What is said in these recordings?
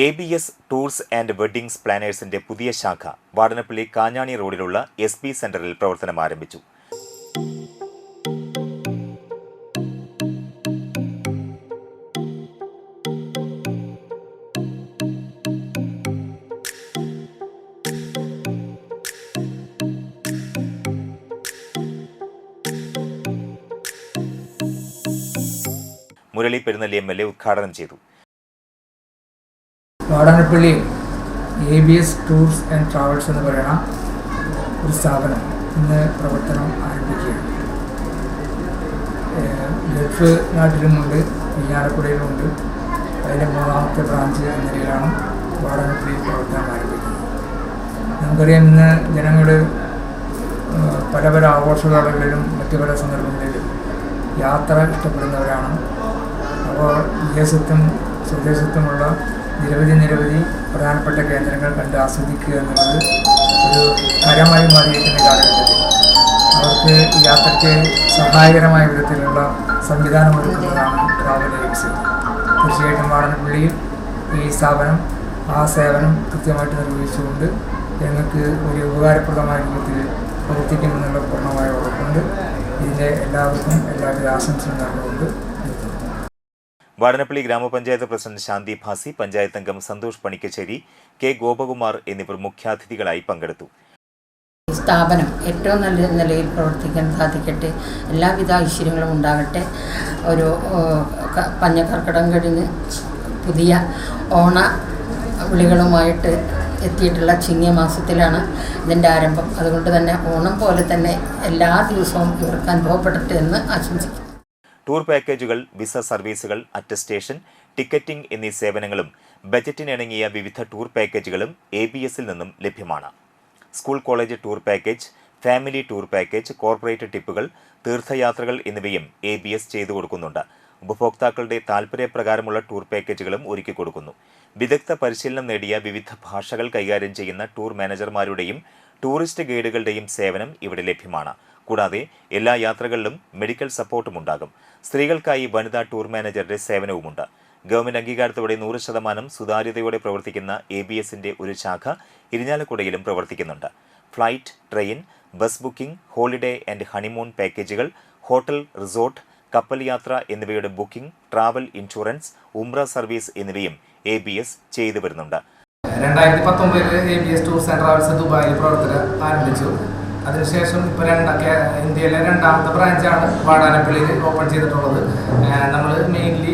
A B S tours and weddings പ്ലാനേഴ്സിന്റെ പുതിയ ശാഖ വാടനപ്പള്ളി കാഞ്ഞാണി റോഡിലുള്ള എസ് പി സെന്ററിൽ പ്രവർത്തനം ആരംഭിച്ചു. Murali Perunnalli M L A ഉദ്ഘാടനം ചെയ്തു. Vadanappally A B S tours and travels എന്ന് പറയുന്ന ഒരു സ്ഥാപനം ഇന്ന് പ്രവർത്തനം ആരംഭിക്കുകയാണ്. ഗൾഫ് നാട്ടിലുമുണ്ട് ഇയ്യാലക്കുടയിലുമുണ്ട് അതിന്റെ മൂന്നാമത്തെ ബ്രാഞ്ച് എന്ന നിലയിലാണ് വാടാനപ്പള്ളിയിൽ പ്രവർത്തനം ആരംഭിക്കുന്നത്. നമുക്കറിയാം ഇന്ന് ജനങ്ങൾ പല പല ആഘോഷവേളകളിലും മറ്റു പല സന്ദർഭങ്ങളിലും യാത്ര ഇഷ്ടപ്പെടുന്നവരാണ്. അപ്പോൾ വിദേശത്തും സ്വദേശത്തുമുള്ള നിരവധി നിരവധി പ്രധാനപ്പെട്ട കേന്ദ്രങ്ങൾ കണ്ട് ആസ്വദിക്കുക എന്നുള്ളത് ഒരു കരമായി മാറിയിരിക്കുന്ന കാലഘട്ടത്തിൽ. അവർക്ക് യാത്രയ്ക്ക് സഹായകരമായ വിധത്തിലുള്ള സംവിധാനം ഒരുക്കുന്നതാണ് ട്രാവൽ ഏജൻസി തീർച്ചയായിട്ടും വാടനപ്പള്ളിയിൽ ഈ സ്ഥാപനം ആ സേവനം കൃത്യമായിട്ട് നിർവഹിച്ചുകൊണ്ട് ഞങ്ങൾക്ക് ഒരു ഉപകാരപ്രദമായ രൂപത്തിൽ പ്രവർത്തിക്കുമെന്നുള്ള പൂർണമായ ഉറപ്പുണ്ട്. ഇതിന്റെ എല്ലാവർക്കും എല്ലാവിധ ആശംസകൾ നിർത്തുന്നു വാടനപ്പള്ളി ഗ്രാമപഞ്ചായത്ത് പ്രസിഡന്റ് ശാന്തി ഭാസി പഞ്ചായത്ത് അംഗം സന്തോഷ് പണിക്കശ്ശേരി കെ ഗോപകുമാർ എന്നിവർ മുഖ്യാതിഥികളായി പങ്കെടുത്തു. സ്ഥാപനം ഏറ്റവും നല്ല നിലയിൽ പ്രവർത്തിക്കാൻ സാധിക്കട്ടെ. എല്ലാവിധ ഐശ്വര്യങ്ങളും ഉണ്ടാകട്ടെ. ഒരു പഞ്ഞക്കർക്കിടം കഴിഞ്ഞ് പുതിയ ഓണ വിളികളുമായിട്ട് എത്തിയിട്ടുള്ള ചിങ്ങ മാസത്തിലാണ് ഇതിന്റെ ആരംഭം. അതുകൊണ്ട് തന്നെ ഓണം പോലെ തന്നെ എല്ലാ ദിവസവും ഇവർക്ക് അനുഭവപ്പെടട്ടെ എന്ന് ആശംസിക്കുന്നു. ടൂർ പാക്കേജുകൾ വിസ സർവീസുകൾ അറ്റസ്റ്റേഷൻ ടിക്കറ്റിംഗ് എന്നീ സേവനങ്ങളും ബജറ്റിനിണങ്ങിയ വിവിധ ടൂർ പാക്കേജുകളും എ ബി എസിൽ നിന്നും ലഭ്യമാണ്. School college tour package family tour package corporate ടിപ്പുകൾ തീർത്ഥയാത്രകൾ എന്നിവയും എ ബി എസ് ചെയ്തു കൊടുക്കുന്നുണ്ട്. ഉപഭോക്താക്കളുടെ താൽപ്പര്യപ്രകാരമുള്ള ടൂർ പാക്കേജുകളും ഒരുക്കി കൊടുക്കുന്നു. വിദഗ്ധ പരിശീലനം നേടിയ വിവിധ ഭാഷകൾ കൈകാര്യം ചെയ്യുന്ന ടൂർ മാനേജർമാരുടെയും ടൂറിസ്റ്റ് ഗൈഡുകളുടെയും സേവനം ഇവിടെ ലഭ്യമാണ്. കൂടാതെ എല്ലാ യാത്രകളിലും മെഡിക്കൽ സപ്പോർട്ടും ഉണ്ടാകും. സ്ത്രീകൾക്കായി വനിതാ ടൂർ മാനേജറുടെ സേവനവുമുണ്ട്. ഗവൺമെന്റ് അംഗീകാരത്തോടെ നൂറ് ശതമാനം സുതാര്യതയോടെ പ്രവർത്തിക്കുന്ന എ ബി എസിന്റെ ഒരു ശാഖ ഇരിഞ്ഞാലക്കുടയിലും പ്രവർത്തിക്കുന്നുണ്ട്. Flight train bus booking holiday and honeymoon പാക്കേജുകൾ ഹോട്ടൽ റിസോർട്ട് കപ്പൽ യാത്ര എന്നിവയുടെ ബുക്കിംഗ് ട്രാവൽ ഇൻഷുറൻസ് ഉംറ സർവീസ് എന്നിവയും എ ബി എസ് ചെയ്തു വരുന്നുണ്ട്. രണ്ടായിരത്തി പത്തൊമ്പതിൽ A B S tours and travels ദുബായിൽ പ്രവർത്തനം ആരംഭിച്ചു. അതിനുശേഷം ഇപ്പോൾ രണ്ടൊക്കെ ഇന്ത്യയിലെ രണ്ടാമത്തെ ബ്രാഞ്ചാണ് വാടാനപ്പള്ളിയിൽ ഓപ്പൺ ചെയ്തിട്ടുള്ളത്. നമ്മൾ മെയിൻലി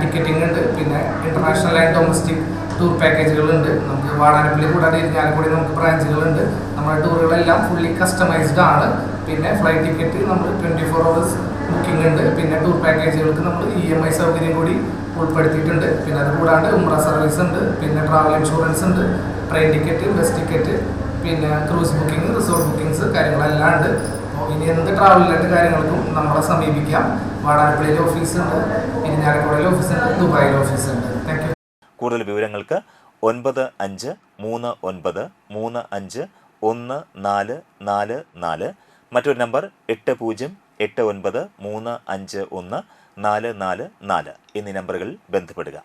ടിക്കറ്റിംഗ് ഉണ്ട്. പിന്നെ ഇന്റർനാഷണൽ ആൻഡ് ഡൊമസ്റ്റിക് ടൂർ പാക്കേജുകളുണ്ട് നമുക്ക് വാടാനപ്പള്ളി കൂടാതെ ഇരിഞ്ഞാലക്കുടി നമുക്ക് ബ്രാഞ്ചുകളുണ്ട് നമ്മുടെ ടൂറുകളെല്ലാം ഫുള്ളി കസ്റ്റമൈസ്ഡ് ആണ്. പിന്നെ ഫ്ലൈറ്റ് ടിക്കറ്റ് നമ്മൾ ട്വന്റി ഫോർ അവേഴ്സ് ബുക്കിംഗ് ഉണ്ട്. പിന്നെ ടൂർ പാക്കേജുകൾക്ക് നമ്മൾ ഇ എം ഐ സൗകര്യം കൂടി ഉൾപ്പെടുത്തിയിട്ടുണ്ട്. പിന്നെ അത് കൂടാണ്ട് ഉംറ സർവീസ് ഉണ്ട്. പിന്നെ ട്രാവൽ ഇൻഷുറൻസ് ഉണ്ട്. ട്രെയിൻ ടിക്കറ്റ് ബസ് ടിക്കറ്റ് പിന്നെ ക്രൂസ് ബുക്കിംഗ് റിസോർട്ട് ബുക്കിംഗ്സ് കാര്യങ്ങളെല്ലാം ഉണ്ട് അപ്പോൾ ഇനി എന്ത് ട്രാവൽ റിലേറ്റഡ് കാര്യങ്ങൾക്കും നമ്മളെ സമീപിക്കാം. വാടാനപ്പള്ളിയിലെ ഓഫീസുണ്ട് ഇരിഞ്ഞാലക്കുടയിലെ ഓഫീസുണ്ട് ദുബായിലെ ഓഫീസുണ്ട് താങ്ക് യു കൂടുതൽ വിവരങ്ങൾക്ക് ഒൻപത് അഞ്ച് മൂന്ന് ഒൻപത് മൂന്ന് അഞ്ച് ഒന്ന് നാല് നാല് നാല്. മറ്റൊരു നമ്പർ എട്ട് പൂജ്യം എട്ട് ഒൻപത് മൂന്ന് അഞ്ച് ഒന്ന് നാല് നാല് നാല്. എന്നീ നമ്പറുകളിൽ ബന്ധപ്പെടുക.